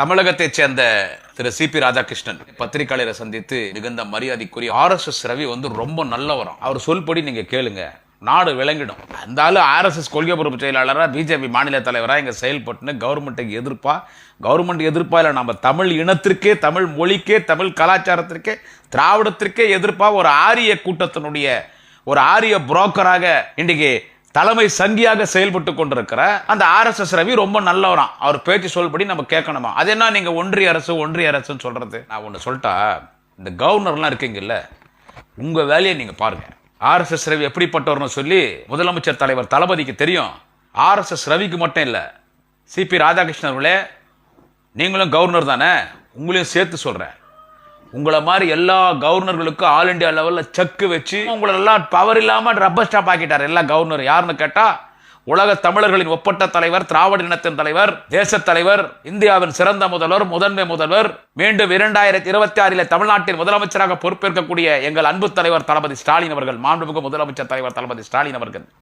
தமிழகத்தைச் சேர்ந்த திரு C P Radhakrishnan பத்திரிகையாளரை சந்தித்து மிகுந்த மரியாதைக்குரிய ஆர் எஸ் எஸ் ரவி வந்து ரொம்ப நல்லவரம். அவர் சொல்படி நீங்க கேளுங்க. நாடு விளங்கிடும். அந்த ஆளு ஆர்எஸ்எஸ் கொள்கை பொறுப்பு செயலாளராக பிஜேபி மாநில தலைவராக இங்கே செயல்பட்டுன்னு கவர்மெண்ட்டுக்கு எதிர்ப்பா? கவர்மெண்ட் எதிர்ப்பா இல்லை நம்ம தமிழ் இனத்திற்கே தமிழ் மொழிக்கே தமிழ் கலாச்சாரத்திற்கே திராவிடத்திற்கே எதிர்ப்பா ஒரு ஆரிய கூட்டத்தினுடைய ஒரு ஆரிய புரோக்கராக இன்றைக்கு தலைமை சங்கியாக செயல்பட்டு கொண்டிருக்கிற அந்த ஆர்எஸ்எஸ் ரவி ரொம்ப நல்லவராம். அவர் பேச்சு சொல்படி நம்ம கேட்கணுமா? அது என்ன நீங்க ஒன்றிய அரசு ஒன்றிய அரசுன்னு சொல்றது? நான் ஒன்று சொல்லிட்டா இந்த கவர்னர்லாம் இருக்கீங்கல்ல உங்க வேலையை நீங்க பாருங்க. ஆர்எஸ்எஸ் ரவி எப்படிப்பட்டவர்னு சொல்லி முதலமைச்சர் தலைவர் தளபதிக்கு தெரியும். ஆர்எஸ்எஸ் ரவிக்கு மட்டும் இல்லை சிபி ராதாகிருஷ்ணன் அவர்களே நீங்களும் கவர்னர் தானே? உங்களையும் சேர்த்து சொல்றேன். உங்களை மாதிரி எல்லா கவர்னர்களுக்கும் ஆல் இந்தியா லெவல்ல செக்கு வச்சு உங்களை எல்லாம் பவர் இல்லாம ரப்பர் ஸ்டாப் ஆக்கிட்டார். எல்லா கவர்னர் யாருன்னு கேட்டா உலக தமிழர்களின் ஒப்பட்ட தலைவர் திராவிட இனத்தின் தலைவர் தேச தலைவர் இந்தியாவின் சிறந்த முதல்வர் முதன்மை முதல்வர் மீண்டும் இரண்டாயிரத்தி இருபத்தி ஆறில் தமிழ்நாட்டின் முதலமைச்சராக பொறுப்பேற்கக்கூடிய எங்கள் அன்பு தலைவர் தளபதி ஸ்டாலின் அவர்கள் மாண்புமிகு முதலமைச்சர் தலைவர் தளபதி ஸ்டாலின் அவர்கள்.